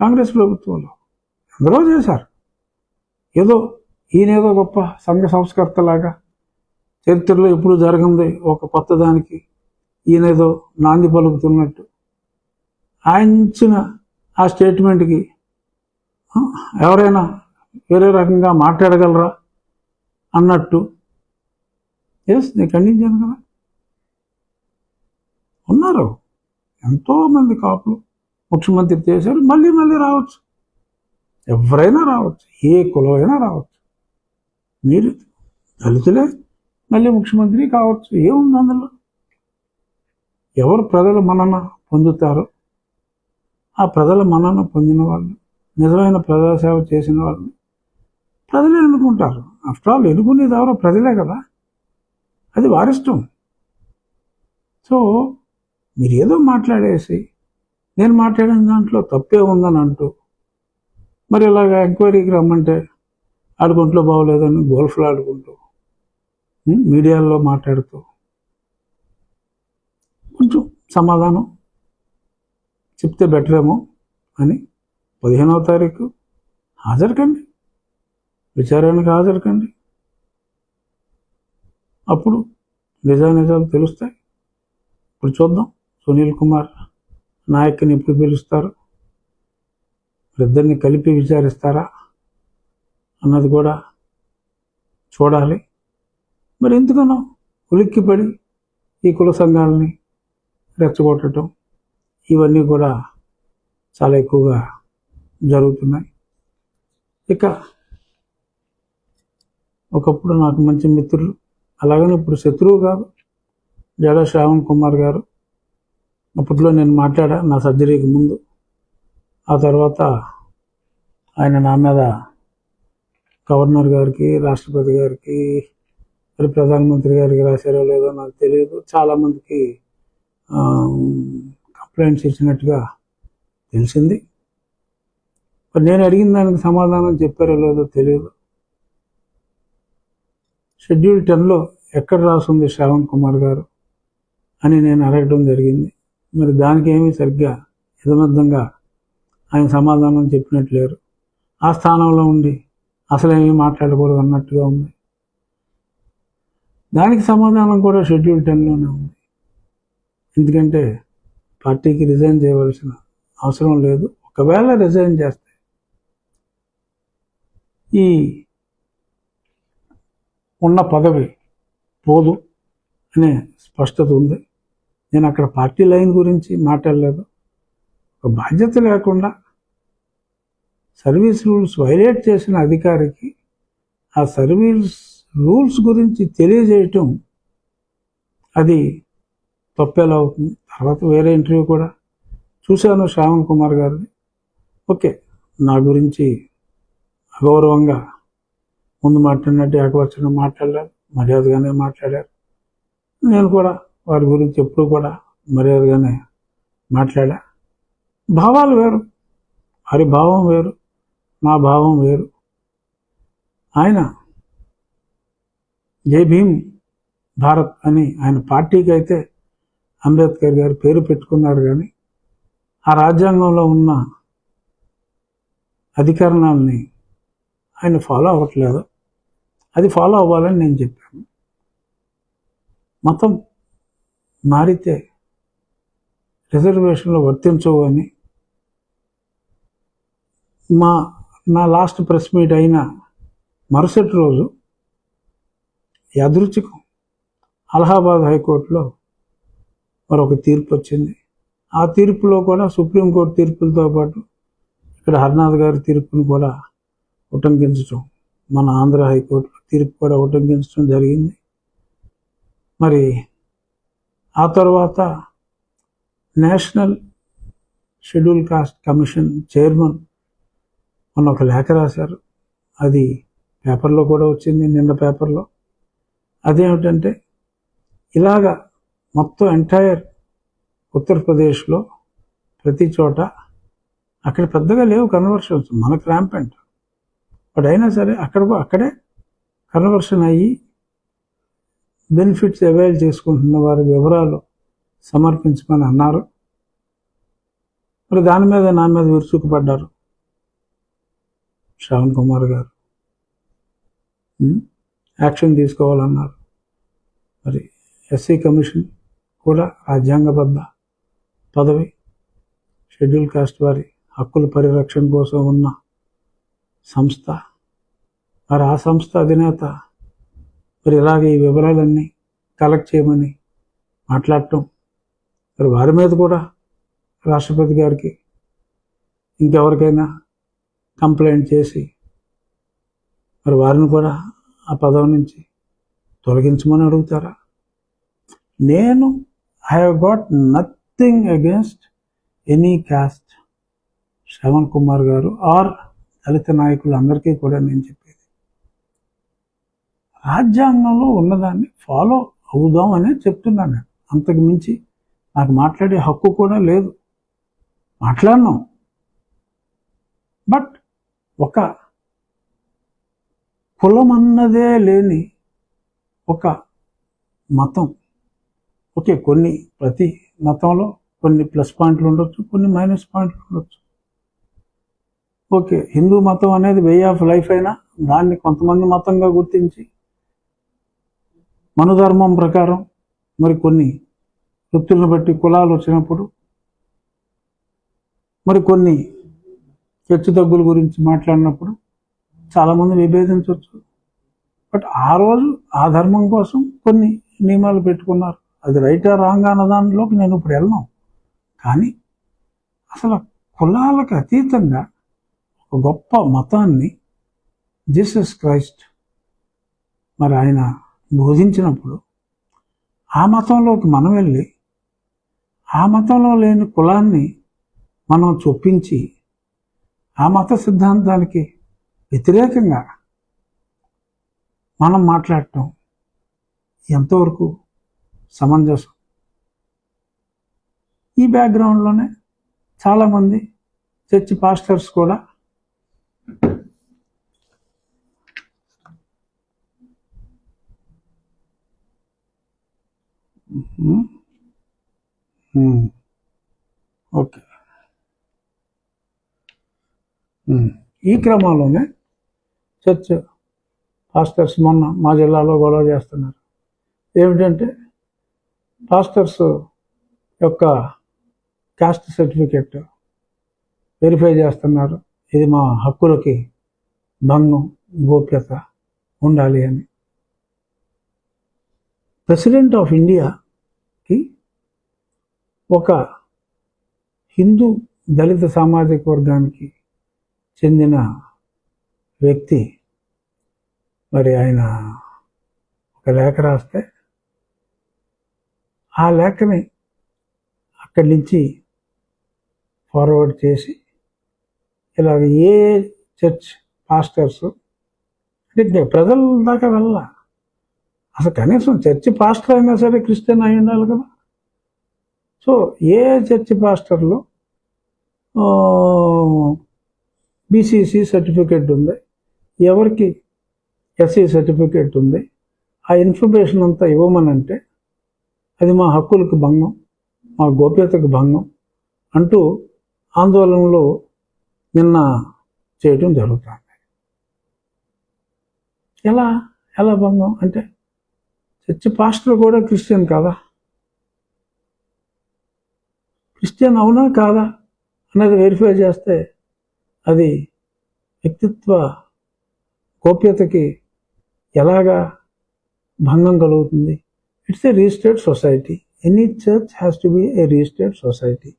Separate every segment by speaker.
Speaker 1: కాంగ్రెస్ ప్రభుత్వంలో ఎందరో చేశారు. ఏదో ఈయనేదో గొప్ప సంఘ సంస్కర్తలాగా చరిత్రలో ఎప్పుడు జరగంది ఒక కొత్త దానికి ఈయనేదో నాంది పలుకుతున్నట్టు. ఆయన ఆ స్టేట్మెంట్కి ఎవరైనా వేరే రకంగా మాట్లాడగలరా అన్నట్టు. ఎస్ నేను ఖండించాను కదా. ఉన్నారు ఎంతోమంది కాపులు. ముఖ్యమంత్రి చేశారు మళ్ళీ మళ్ళీ రావచ్చు. ఎవరైనా రావచ్చు ఏ కులమైనా రావచ్చు. మీరు దళితులే మళ్ళీ ముఖ్యమంత్రి కావచ్చు ఏముంది అందులో? ఎవరు ప్రజల మనన పొందుతారో ఆ ప్రజల మనన పొందిన వాళ్ళు నిజమైన ప్రజాసేవ చేసిన వాళ్ళని ప్రజలే ఎన్నుకుంటారు. ఆఫ్టర్ ఆల్ ఎన్నుకునేది ఎవరో ప్రజలే కదా. అది వారిష్టం. సో మీరు ఏదో మాట్లాడేసి నేను మాట్లాడిన దాంట్లో తప్పే ఉందని అంటూ. మరి ఇలాగ ఎంక్వైరీకి రమ్మంటే ఆడుకుంట్లో బాగోలేదని గోల్ఫ్లు ఆడుకుంటూ మీడియాలో మాట్లాడుతూ. కొంచెం సమాధానం చెప్తే బెటర్ ఏమో అని పదిహేనవ తారీఖు హాజరుకండి. విచారానికి హాజరుకండి. అప్పుడు నిజానిజాలు తెలుస్తాయి. ఇప్పుడు చూద్దాం. సునీల్ కుమార్ నాయకుని ఎప్పుడు పిలుస్తారు? ఇద్దరిని కలిపి విచారిస్తారా? అన్నది కూడా చూడాలి. మరి ఎందుకనో ఉలిక్కిపడి ఈ కుల సంఘాలని రెచ్చగొట్టడం ఇవన్నీ కూడా చాలా ఎక్కువగా జరుగుతున్నాయి. ఇక ఒకప్పుడు నాకు మంచి మిత్రులు అలాగని ఇప్పుడు శత్రువు కాదు జడ శ్రావణ్ కుమార్ గారు అప్పట్లో నేను మాట్లాడా నా సర్జరీకి ముందు. ఆ తర్వాత ఆయన నా మీద గవర్నర్ గారికి రాష్ట్రపతి గారికి మరి ప్రధానమంత్రి గారికి రాశారో లేదో నాకు తెలియదు. చాలామందికి కంప్లైంట్స్ ఇచ్చినట్టుగా తెలిసింది. మరి నేను అడిగిన దానికి సమాధానం చెప్పారో లేదో తెలియదు. షెడ్యూల్ టెన్లో ఎక్కడ రాసుంది శ్రావణ్ కుమార్ గారు అని నేను అడగడం జరిగింది. మరి దానికి ఏమీ సరిగ్గా యథమర్థంగా ఆయన సమాధానం చెప్పినట్టు లేరు. ఆ స్థానంలో ఉండి అసలేమీ మాట్లాడకూడదు అన్నట్టుగా ఉంది. దానికి సమాధానం కూడా షెడ్యూల్ టెన్లోనే ఉంది. ఎందుకంటే పార్టీకి రిజైన్ చేయవలసిన అవసరం లేదు. ఒకవేళ రిజైన్ చేస్తే ఈ ఉన్న పదవి పోదు అనే స్పష్టత ఉంది. నేను అక్కడ పార్టీ లైన్ గురించి మాట్లాడలేదు. ఒక బాధ్యత లేకుండా సర్వీస్ రూల్స్ వైలేట్ చేసిన అధికారికి ఆ సర్వీస్ రూల్స్ గురించి తెలియజేయటం అది తప్పేలా అవుతుంది. తర్వాత వేరే ఇంటర్వ్యూ కూడా చూశాను శ్రావణ్ కుమార్ గారిని ఓకే నా గురించి అగౌరవంగా ముందు మాట్లాడినట్టు ఏకవచనం మాట్లాడలేదు మర్యాదగానే మాట్లాడారు. నేను కూడా వారి గురించి ఎప్పుడు కూడా మర్యాదగానే మాట్లాడా? భావాలు వేరు. వారి భావం వేరు. మా భావం వేరు. ఆయన జై భీమ్ భారత్ అని ఆయన పార్టీకి అయితే అంబేద్కర్ గారు పేరు పెట్టుకున్నారు కానీ ఆ రాజ్యాంగంలో ఉన్న అధికరణాలని ఆయన ఫాలో అవ్వట్లేదు. అది ఫాలో అవ్వాలని నేను చెప్పాను. మతం మారితే రిజర్వేషన్లు వర్తించవు అని మా నా లాస్ట్ ప్రెస్ మీట్ అయిన మరుసటి రోజు యాదృచ్ఛికం అలహాబాద్ హైకోర్టులో మరొక తీర్పు వచ్చింది. ఆ తీర్పులో కూడా సుప్రీంకోర్టు తీర్పులతో పాటు ఇక్కడ హర్నాథ్ గారి తీర్పును కూడా ఉటంకించడం మన ఆంధ్ర హైకోర్టు తీర్పు కూడా ఉటంకించడం జరిగింది. మరి ఆ తర్వాత national schedule caste commission chairman మొన్న ఒక లేఖ రాశారు. అది పేపర్లో కూడా వచ్చింది నిన్న పేపర్లో. అదేమిటంటే ఇలాగా మొత్తం ఎంటైర్ ఉత్తరప్రదేశ్లో ప్రతి చోట అక్కడ పెద్దగా లేవు కన్వర్షన్స్. మనకు ర్యాంపెంట్ బట్ అయినా సరే అక్కడ అక్కడే కన్వర్షన్ అయ్యి బెనిఫిట్స్ అవైల్ చేసుకుంటున్న వారి వివరాలు సమర్పించమని అన్నారు. మరి దాని మీద నా మీద విరుచుకుపడ్డారు శ్రావణ్ కుమార్ గారు. యాక్షన్ తీసుకోవాలన్నారు. మరి ఎస్సీ కమిషన్ కూడా రాజ్యాంగబద్ధ పదవి. షెడ్యూల్ కాస్ట్ వారి హక్కుల పరిరక్షణ కోసం ఉన్న సంస్థ. మరి ఆ సంస్థ అధినేత మరి ఇలాగే ఈ వివరాలన్నీ కలెక్ట్ చేయమని మాట్లాడటం మరి వారి మీద కూడా రాష్ట్రపతి గారికి ఇంకెవరికైనా కంప్లైంట్ చేసి మరి వారిని కూడా ఆ పదవి నుంచి తొలగించమని అడుగుతారా? నేను I have got nothing against any caste Shravan Kumar గారు ఆర్ దళిత నాయకులందరికీ కూడా నేను చెప్పేది రాజ్యాంగంలో ఉన్నదాన్ని ఫాలో అవుదాం అనే చెప్తున్నాను. నేను అంతకు మించి నాకు మాట్లాడే హక్కు కూడా లేదు. మాట్లాడినాం. బట్ ఒక కులం అన్నదే లేని ఒక మతం ఓకే కొన్ని ప్రతి మతంలో కొన్ని ప్లస్ పాయింట్లు ఉండొచ్చు కొన్ని మైనస్ పాయింట్లు ఉండొచ్చు. ఓకే హిందూ మతం అనేది వే ఆఫ్ లైఫ్ అయినా దాన్ని కొంతమంది మతంగా గుర్తించి మనుధర్మం ప్రకారం మరి కొన్ని వృత్తులను బట్టి కులాలు వచ్చినప్పుడు మరి కొన్ని హెచ్చు తగ్గుల గురించి మాట్లాడినప్పుడు చాలామంది విభేదించవచ్చు. బట్ ఆ రోజు ఆ ధర్మం కోసం కొన్ని నియమాలు పెట్టుకున్నారు. అది రైటా రాంగ్ అన్న దానిలోకి నేను ఇప్పుడు వెళ్ళను. కానీ అసలు కులాలకు అతీతంగా ఒక గొప్ప మతాన్ని జీసస్ క్రైస్ట్ మరి ఆయన బోధించినప్పుడు ఆ మతంలోకి మనం వెళ్ళి ఆ మతంలో లేని కులాన్ని మనం చొప్పించి ఆ మత సిద్ధాంతానికి వ్యతిరేకంగా మనం మాట్లాడటం ఎంతవరకు సమంజసం? ఈ బ్యాక్గ్రౌండ్లోనే చాలామంది చర్చి పాస్టర్స్ కూడా Hmm? Hmm. Okay hmm. ఈ క్రమంలోనే చర్చ్ పాస్టర్స్ మొన్న మా జిల్లాలో గొడవ చేస్తున్నారు. ఏమిటంటే పాస్టర్స్ యొక్క కాస్ట్ సర్టిఫికెట్ వెరిఫై చేస్తున్నారు. ఇది మా హక్కులకి భంగం గోప్యత ఉండాలి అని. ప్రెసిడెంట్ ఆఫ్ ఇండియా ఒక హిందూ దళిత సామాజిక వర్గానికి చెందిన వ్యక్తి మరి ఆయన ఒక లేఖ రాస్తే ఆ లేఖని అక్కడి నుంచి ఫార్వర్డ్ చేసి ఇలాగ ఏ చర్చ్ పాస్టర్స్ అంటే ప్రజల దాకా వెళ్ళా అసలు కనీసం చర్చి పాస్టర్ అయినా సరే క్రిస్టియన్ అయి ఉండాలి కదా. సో ఏ చర్చి పాస్టర్లో బీసీసీ సర్టిఫికేట్ ఉంది ఎవరికి ఎస్సీ సర్టిఫికేట్ ఉంది ఆ ఇన్ఫర్మేషన్ అంతా ఇవ్వమనంటే అది మా హక్కులకు భంగం మా గోప్యతకు భంగం అంటూ ఆందోళనలో నిన్న చేయటం జరుగుతుంది. ఎలా? ఎలా భంగం? అంటే చర్చి పాస్టర్ కూడా క్రిస్టియన్ కదా. క్రిస్టియన్ అవునా కాదా అన్నది వెరిఫై చేస్తే అది వ్యక్తిత్వ గోప్యతకి ఎలాగా భంగం కలుగుతుంది? It's a registered society any church has to be a registered society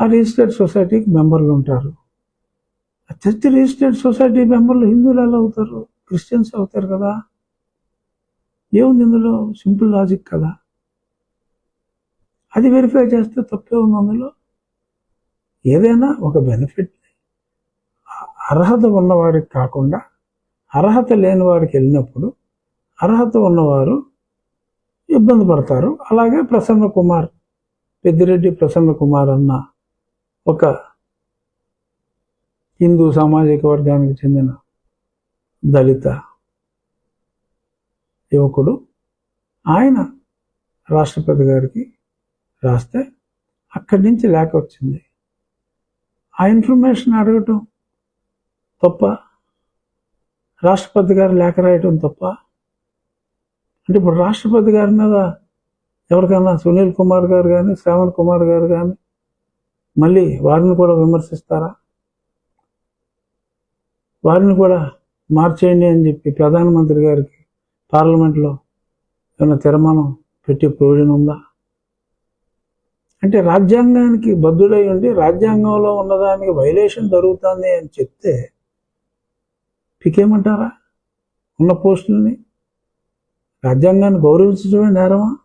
Speaker 1: ఆ రిజిస్టర్డ్ సొసైటీకి మెంబర్లు ఉంటారు. ఆ చర్చ్ రిజిస్టర్డ్ సొసైటీ మెంబర్లు హిందువులు ఎలా అవుతారు. క్రిస్టియన్స్ అవుతారు కదా. ఏముంది ఇందులో? సింపుల్ లాజిక్ కదా. అది వెరిఫై చేస్తే తప్పే ఉంది అందులో. ఏదైనా ఒక బెనిఫిట్ అర్హత ఉన్నవారికి కాకుండా అర్హత లేని వారికి వెళ్ళినప్పుడు అర్హత ఉన్నవారు ఇబ్బంది పడతారు. అలాగే ప్రసన్న కుమార్ పెద్దిరెడ్డి ప్రసన్న కుమార్ అన్న ఒక హిందూ సామాజిక వర్గానికి చెందిన దళిత యువకుడు. ఆయన రాష్ట్రపతి గారికి రాస్తే అక్కడి నుంచి లేక వచ్చింది. ఆ ఇన్ఫర్మేషన్ అడగటం తప్ప రాష్ట్రపతి గారు లేఖ రాయటం తప్ప అంటే ఇప్పుడు రాష్ట్రపతి గారి మీద ఎవరికైనా సునీల్ కుమార్ గారు కానీ శ్రావణ్ కుమార్ గారు కానీ మళ్ళీ వారిని కూడా విమర్శిస్తారా? వారిని కూడా మార్చేయండి అని చెప్పి ప్రధానమంత్రి గారికి పార్లమెంట్లో ఏమైనా తీర్మానం పెట్టే ప్రయోజనం ఉందా? అంటే రాజ్యాంగానికి బద్దులై ఉండి రాజ్యాంగంలో ఉన్నదానికి వైలేషన్ జరుగుతుంది అని చెప్తే పికేమంటారా? ఉన్న పోస్టులని? రాజ్యాంగాన్ని గౌరవించడమే నేరమా?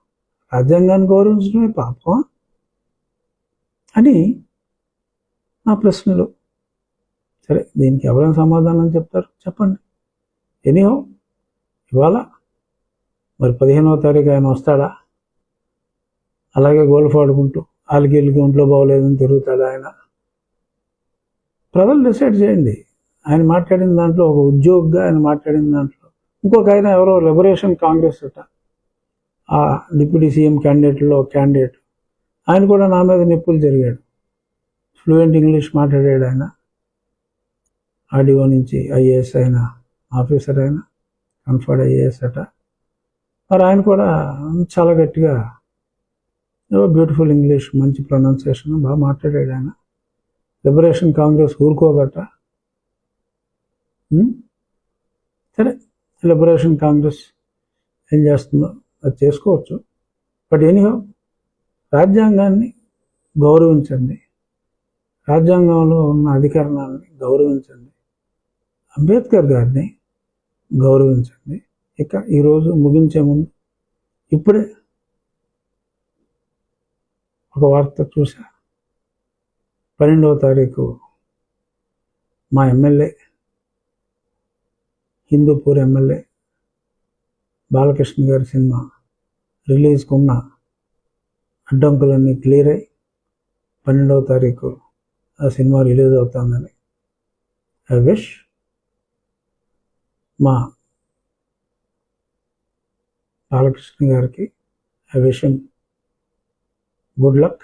Speaker 1: రాజ్యాంగాన్ని గౌరవించడమే పాపమా? అని నా ప్రశ్నలు. సరే దీనికి ఎవరైనా సమాధానం చెప్తారు? చెప్పండి. ఎనీహో ఇవాళ మరి పదిహేనవ తారీఖు ఆయన వస్తాడా? అలాగే గోల్ఫ్ ఆడుకుంటూ ఆలికి ఒంట్లో బాగోలేదని తిరుగుతాడు ఆయన. ప్రజలు డిసైడ్ చేయండి. ఆయన మాట్లాడిన దాంట్లో ఒక ఉద్యోగిగా ఆయన మాట్లాడిన దాంట్లో ఇంకొక ఆయన ఎవరో లిబరేషన్ కాంగ్రెస్ అట. ఆ డిప్యూటీ సీఎం క్యాండిడేట్లో క్యాండిడేట్. ఆయన కూడా నా మీద నిప్పులు జరిగాడు. ఫ్లూయెంట్ ఇంగ్లీష్ మాట్లాడాడు ఆయన. ఆడియో నుంచి ఐఏఎస్ అయిన ఆఫీసర్ అయిన కన్ఫర్డ్ ఐఏఎస్ అట. మరి ఆయన కూడా చాలా గట్టిగా బ్యూటిఫుల్ ఇంగ్లీష్ మంచి ప్రొనౌన్సియేషన్ బాగా మాట్లాడాడు ఆయన. లిబరేషన్ కాంగ్రెస్ ఊరుకోబట్ట సరే లిబరేషన్ కాంగ్రెస్ ఏం చేస్తుందో అది చేసుకోవచ్చు. బట్ ఎనీహో రాజ్యాంగాన్ని గౌరవించండి. రాజ్యాంగంలో ఉన్న అధికరణాన్ని గౌరవించండి. అంబేద్కర్ గారిని గౌరవించండి. ఇక ఈరోజు ముగించే ముందు ఇప్పుడే ఒక వార్త చూసా. పన్నెండవ తారీఖు మా ఎమ్మెల్యే హిందూపూర్ ఎమ్మెల్యే బాలకృష్ణ గారి సినిమా రిలీజ్కు ఉన్న అడ్డంకులన్నీ క్లియర్ అయ్యి పన్నెండవ తారీఖు ఆ సినిమా రిలీజ్ అవుతుందని. ఐ విష్ మా బాలకృష్ణ గారికి ఐ విష్ గుడ్ లక్